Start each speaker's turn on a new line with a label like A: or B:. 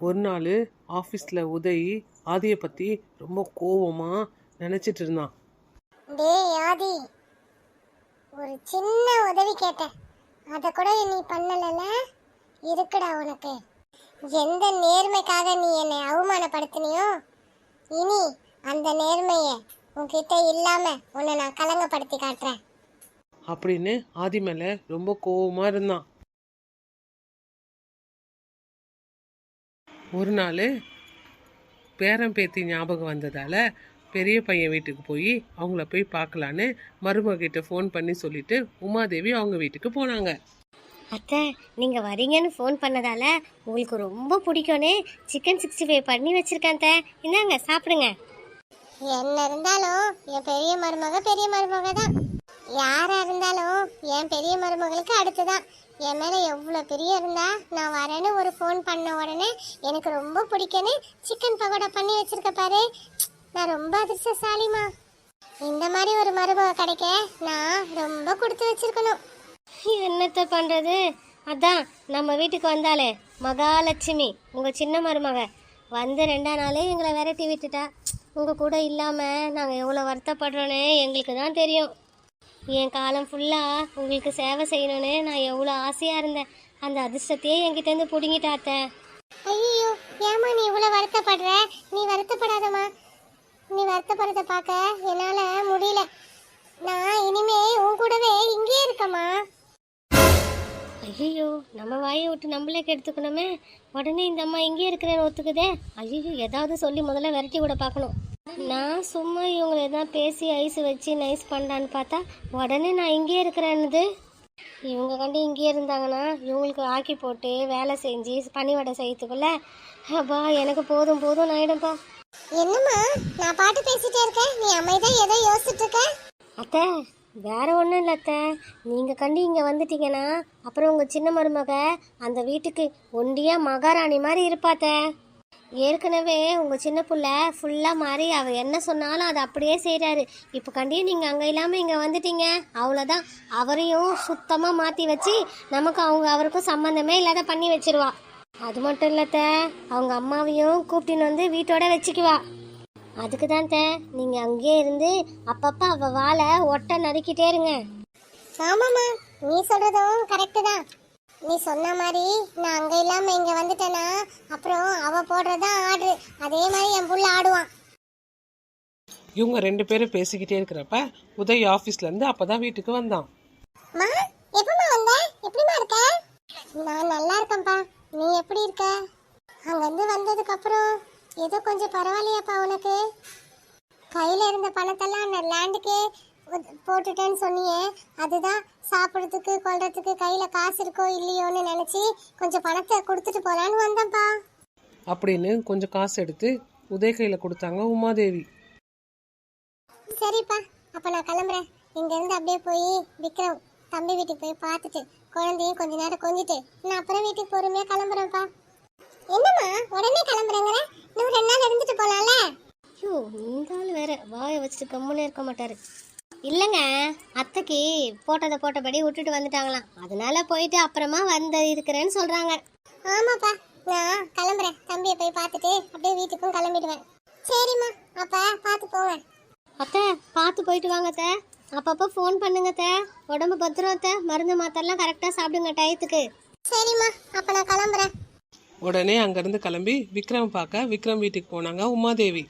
A: ஒரு நாள் ஆஃபீஸில் உதய் ஆதியை பற்றி ரொம்ப கோவமாக நினச்சிட்டு இருந்தான்
B: டேய் ஆதி ஒரு சின்ன உதவி கேட்டேன். அதை கூட நீ பண்ணலல? இருக்குடா உனக்கு. எந்த நேர்மைக்காக நீ என்னை அவமானப்படுத்தினியோ இனி அந்த நேர்மையை உன்கிட்ட இல்லாம உன்னை நான் கலங்கப்படுத்தி காட்டுறேன்.
A: அப்படின்னு ஆதி மேலே ரொம்ப கோவமாக இருந்தான் ஒரு நாள் பேரன் பேத்தி ஞாபகம் வந்ததால் பெரிய பையன் வீட்டுக்கு போய் அவங்கள போய் பார்க்கலான்னு மருமக கிட்ட ஃபோன் பண்ணி சொல்லிட்டு உமாதேவி அவங்க வீட்டுக்கு போனாங்க.
C: அத்தை நீங்கள் வரீங்கன்னு ஃபோன் பண்ணதால உங்களுக்கு ரொம்ப பிடிக்கும்னு சிக்கன் சிக்ஸ்டி ஃபைவ் பண்ணி வச்சுருக்கேன் அத்தை. இந்தாங்க சாப்பிடுங்க.
B: என்ன இருந்தாலும் என் பெரிய மருமக பெரிய மருமக தான் யாரா இருந்தாலும் என் பெரிய மருமகளுக்கு அடுத்துதான். என் மேல எவ்வளோ பெரிய இருந்தா நான் வரேன்னு ஒரு ஃபோன் பண்ண உடனே எனக்கு ரொம்ப பிடிக்குன்னு சிக்கன் பகோடா பண்ணி வச்சிருக்க பாரு. நான் ரொம்ப அதிர்ஷ்டசாலிமா இந்த மாதிரி ஒரு மருமக கிடைக்க நான் ரொம்ப கொடுத்து வச்சிருக்கணும்.
C: என்னத்த பண்ணுறது அதான் நம்ம வீட்டுக்கு வந்தாலே மகாலட்சுமி உங்கள் சின்ன மருமக. வந்து ரெண்டா நாளே எங்களை விரட்டி விட்டுட்டா. உங்கள் கூட இல்லாமல் நாங்கள் எவ்வளோ வருத்தப்படுறோன்னு எங்களுக்கு தான் தெரியும். என் காலம் ஃபுல்லாக உங்களுக்கு சேவை செய்யணும்னு நான் எவ்வளோ ஆசையாக இருந்தேன். அந்த அதிர்ஷ்டத்தையே என்கிட்டேருந்து பிடுங்கிட்டா அத்தை.
B: ஐயோ ஏமா நீ இவ்வளவு வருத்தப்படுற? நீ வருத்தப்படாதம்மா. நீ வருத்தப்படுறத பார்க்க என்னால முடியல. நான் இனிமே உன் கூடவே இங்கேயே இருக்கம்மா.
C: ஐயோ நம்ம வாயை விட்டு நம்மளே கெடுத்துக்கணுமே. உடனே இந்த அம்மா இங்கே இருக்கிறேன்னு ஒத்துக்குதே. ஐயோ ஏதாவது சொல்லி முதல்ல விரட்டி விட பார்க்கணும். நான் சும்மா இவங்களை எதாவது பேசி ஐஸ் வச்சு நைஸ் பண்ணலான்னு பார்த்தா உடனே நான் இங்கே இருக்கிறேன்னுது இவங்க கண்டு இங்கே இருந்தாங்கன்னா இவங்களுக்கு ஆக்கி போட்டு வேலை செஞ்சு பனிவடை செய்யறதுக்குள்ள அப்பா எனக்கு போதும் போதும் ஆயிடும்பா.
B: என்னம்மா நான் பாட்டு பேசிட்டே இருக்கேன். நீ அமைதியா ஏதோ யோசிச்சுட்டு இருக்க?
C: அத்தை வேற ஒன்றும் இல்லை அத்தை. நீங்கள் கண்டு இங்கே வந்துட்டீங்கன்னா அப்புறம் உங்கள் சின்ன மருமக அந்த வீட்டுக்கு ஒண்டியாக மகாராணி மாதிரி இருப்பாத்த ஏற்கனவே உங்கள் சின்ன பிள்ளை ஃபுல்லாக மாறி அவள் என்ன சொன்னாலும் அதை அப்படியே செய்கிறாரு இப்போ கண்டியும் நீங்கள் அங்கே இல்லாமல் இங்கே வந்துட்டீங்க. அவ்வளோதான் அவரையும் சுத்தமாக மாற்றி வச்சு நமக்கு அவங்க அவருக்கும் சம்மந்தமே இல்லாத பண்ணி வச்சிருவா. அது மட்டும் இல்லத்த அவங்க அம்மாவையும் கூப்பிட்டுன்னு வந்து வீட்டோட வச்சுக்குவா. அதுக்கு தான் தே நீங்கள் அங்கேயே இருந்து அப்பப்போ அவள் வாழை ஒட்ட நறுக்கிட்டே இருங்க.
B: ஆமாம்மா நீ சொல்கிறதும் கரெக்டு தான். நீ சொன்ன மாதிரி நான் அங்க இல்லாம இங்க வந்துட்டேனா? அப்புறம் அவ போடுறதான் ஆர்டர் அதே மாதிரி என் புள்ள ஆடுவான்.
A: இவங்க ரெண்டு பேரும் பேசிக்கிட்டே இருக்கிறப்ப உதய் ஆஃபீஸ்லேருந்து அப்போ தான் வீட்டுக்கு வந்தான்.
B: மா எப்பமா வந்த? எப்படிமா இருக்க? நான் நல்லா இருக்கேன்ப்பா. நீ எப்படி இருக்க? அங்கிருந்து வந்ததுக்கு அப்புறம் ஏதோ கொஞ்சம் பரவாயில்லையாப்பா உனக்கு? கையில இருந்த பணத்தெல்லாம் அந்த லேண்டுக்கே போட்டுட்டேன்னு சொன்னியே. அதுதான் சாப்பிட்றதுக்கு கொள்றதுக்கு கையில காசு இருக்கோ இல்லையோன்னு நினைச்சு கொஞ்சம் பணத்தை கொடுத்துட்டு போலான்னு வந்தேன்ப்பா.
A: அப்படின்னு கொஞ்சம் காசு எடுத்து உதய் கையில் கொடுத்தாங்க உமாதேவி.
B: சரிப்பா அப்ப நான் கிளம்புறேன். இங்க இருந்து அப்படியே போய் விக்ரம் தம்பி வீட்டுக்கு போய் பார்த்துட்டு குழந்தையும் கொஞ்ச நேரம் கொஞ்சிட்டு நான் அப்புறம் வீட்டுக்கு பொறுமையா கிளம்புறேன்ப்பா. என்னம்மா உடனே கிளம்புறேங்கிற? இன்னும் ரெண்டு நாள் இருந்துட்டு போலாம்ல?
C: ஐயோ இந்த ஆள் வேற வாயை வச்சுட்டு கம்முன்னு இருக்க மாட்டாரு. இல்லைங்க அத்தைக்கு போட்டதை போட்டபடி விட்டுட்டு வந்துட்டாங்களாம். அதனால போயிட்டு அப்புறமா வந்து இருக்கிறேன்னு சொல்கிறாங்க
B: ஆமாப்பா நான் கிளம்புறேன். தம்பியை போய் பார்த்துட்டு அப்படியே வீட்டுக்கும் கிளம்பிடுவேன். சரிம்மா அப்ப பார்த்து போவேன்.
C: அத்தை பார்த்து போயிட்டு வாங்க அத்தை. அப்பப்போ ஃபோன் பண்ணுங்க அத்தை. உடம்பு பத்திரம் அத்தை. மருந்து மாத்திரலாம் கரெக்டாக சாப்பிடுங்க டயத்துக்கு.
B: சரிம்மா அப்ப நான் கிளம்புறேன்.
A: உடனே அங்கேருந்து கிளம்பி விக்ரம் பார்க்க விக்ரம் வீட்டுக்கு போனாங்க உமாதேவி.